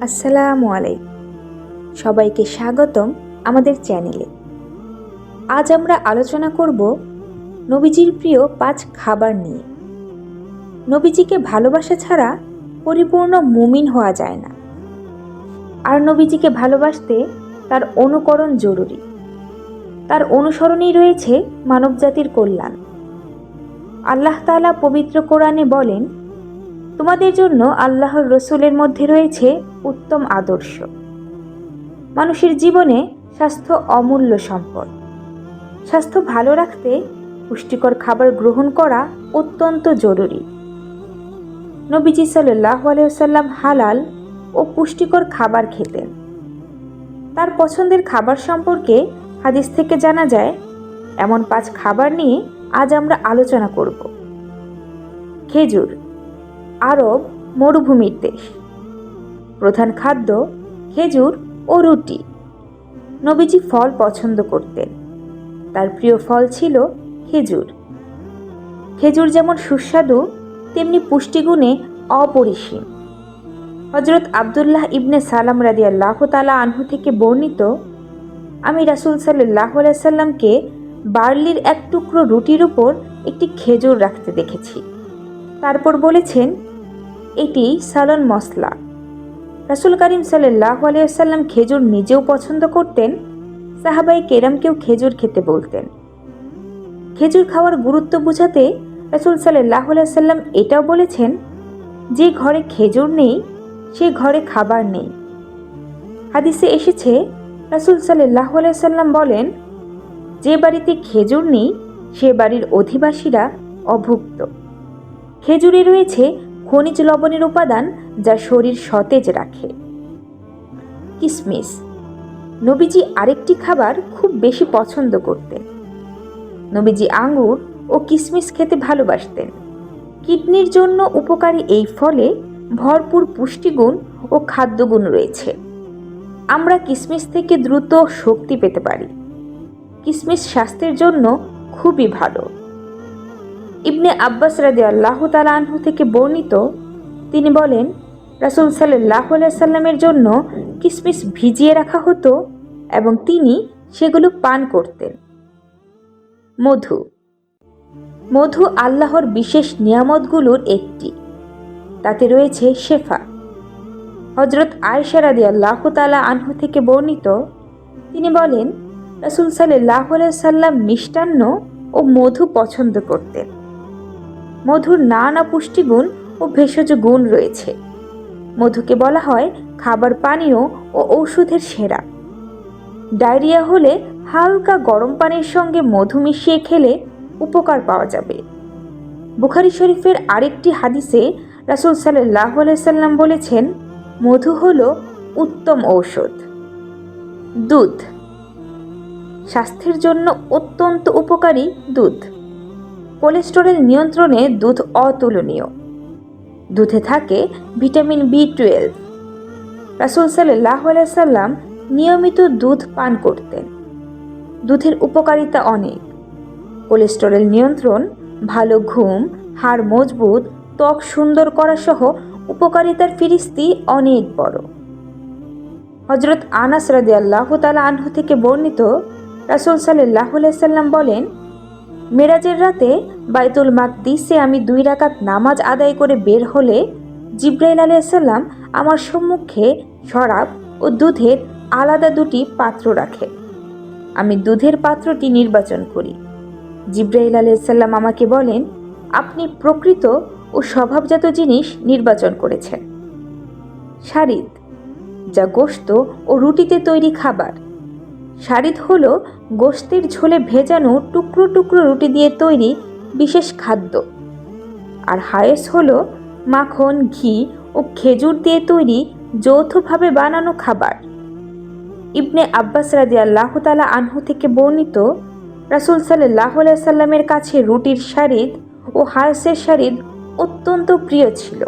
আসসালামু আলাইকুম। সবাইকে স্বাগতম আমাদের চ্যানেলে। আজ আমরা আলোচনা করব নবীজির প্রিয় পাঁচ খাবার নিয়ে। নবীজিকে ভালোবাসা ছাড়া পরিপূর্ণ মুমিন হওয়া যায় না। আর নবীজিকে ভালোবাসতে তার অনুকরণ জরুরি। তার অনুসরণেই রয়েছে মানবজাতির কল্যাণ। আল্লাহ তাআলা পবিত্র কোরআনে বলেন তোমাদের জন্য আল্লাহর রসুলের মধ্যে রয়েছে উত্তম আদর্শ। মানুষের জীবনে স্বাস্থ্য অমূল্য সম্পদ। স্বাস্থ্য ভালো রাখতে পুষ্টিকর খাবার গ্রহণ করা অত্যন্ত জরুরি। নবীজি সাল্লাহ আলাইসাল্লাম হালাল ও পুষ্টিকর খাবার খেতেন। তার পছন্দের খাবার সম্পর্কে হাদিস থেকে জানা যায়, এমন পাঁচ খাবার নিয়ে আজ আমরা আলোচনা করব। খেজুর আরব মরুভূমির দেশ। প্রধান খাদ্য খেজুর ও রুটি। নবীজি ফল পছন্দ করতেন। তার প্রিয় ফল ছিল খেজুর। খেজুর যেমন সুস্বাদু, তেমনি পুষ্টিগুণে অপরিসীম। হজরত আবদুল্লাহ ইবনে সালাম রাদি আল্লাহ তালা আনহু থেকে বর্ণিত, আমি রাসুল সাল্লাহ সাল্লামকে বার্লির এক টুকরো রুটির উপর একটি খেজুর রাখতে দেখেছি। তারপর বলেছেন এটি সালন মশলা রাসুল করিম সাল্লাহ আলিয়াল্লাম খেজুর নিজেও পছন্দ করতেন সাহাবাই কেরামকেও খেজুর খেতে বলতেন। খেজুর খাওয়ার গুরুত্ব বোঝাতে রাসুল সাল্লাহ সাল্লাম এটাও বলেছেন, যে ঘরে খেজুর নেই, সে ঘরে খাবার নেই। হাদিসে এসেছে, রাসুল সাল্লাহ সাল্লাম বলেন, যে বাড়িতে খেজুর নেই, সে বাড়ির অধিবাসীরা অভুক্ত। খেজুরে রয়েছে খনিজ লবণের উপাদান যা শরীর সতেজ রাখে। কিসমিস। নবীজি আরেকটি খাবার খুব বেশি পছন্দ করতেন। নবীজি আঙ্গুর ও কিসমিস খেতে ভালোবাসতেন। কিডনির জন্য উপকারী এই ফলে ভরপুর পুষ্টিগুণ ও খাদ্যগুণ রয়েছে। আমরা কিসমিস থেকে দ্রুত শক্তি পেতে পারি। কিসমিস স্বাস্থ্যের জন্য খুবই ভালো। ইবনে আব্বাস রাদি আল্লাহ তালাহু থেকে বর্ণিত, তিনি বলেন, রাসুল সাল্লাহ সাল্লামের জন্য কিসমিস ভিজিয়ে রাখা হতো এবং তিনি সেগুলো পান করতেন। মধু। মধু আল্লাহর বিশেষ নিয়ামতগুলোর একটি। তাতে রয়েছে শেফা। হজরত আয়সা রাদি আল্লাহ তালা আনহু থেকে বর্ণিত, তিনি বলেন, রাসুল সাল্লাহ সাল্লাম মিষ্টান্ন ও মধু পছন্দ করতেন। মধুর নানা পুষ্টিগুণ ও ভেষজ গুণ রয়েছে। মধুকে বলা হয় খাবার পানীয় ও ঔষধের সেরা। ডায়রিয়া হলে হালকা গরম পানির সঙ্গে মধু মিশিয়ে খেলে উপকার পাওয়া যাবে। বুখারি শরীফের আরেকটি হাদিসে রাসুল সাল্লাহ সাল্লাম বলেছেন, মধু হল উত্তম ঔষধ। দুধ। স্বাস্থ্যের জন্য অত্যন্ত উপকারী দুধ। কোলেস্টেরল নিয়ন্ত্রণে দুধ অতুলনীয়। দুধে থাকে ভিটামিন বি টুয়েলভ রাসুল সাল্লাহ সাল্লাম নিয়মিত দুধ পান করতেন। দুধের উপকারিতা অনেক। কোলেস্টেরল নিয়ন্ত্রণ, ভালো ঘুম, হাড় মজবুত, ত্বক সুন্দর করা সহ উপকারিতার ফিরিস্তি অনেক বড়। হজরত আনাস রাদি আল্লাহ তালা আনহু থেকে বর্ণিত, রাসুল সাল্লাহ সাল্লাম বলেন মেরাজের রাতে বাইতুল মাকদিসে আমি দুই রাকাত নামাজ আদায় করে বের হলে জিব্রাইল আলাইসাল্লাম আমার সম্মুখে শরাব ও দুধের আলাদা দুটি পাত্র রাখে। আমি দুধের পাত্রটি নির্বাচন করি। জিব্রাইল আলাইসাল্লাম আমাকে বলেন, আপনি প্রকৃত ও স্বভাবজাত জিনিস নির্বাচন করেছেন। শারিদ যা গোস্ত ও রুটিতে তৈরি খাবার। শারিদ হল গোস্তের ঝোলে ভেজানো টুকরো টুকরো রুটি দিয়ে তৈরি বিশেষ খাদ্য। আর হায়েস হল মাখন, ঘি ও খেজুর দিয়ে তৈরি যৌথভাবে বানানো খাবার। ইবনে আব্বাস রাজি আল্লাহ তালা আনহু থেকে বর্ণিত রাসুল সাল্লাহ সাল্লামের কাছে রুটির শারিদ ও হায়েসের শারিদ অত্যন্ত প্রিয় ছিল।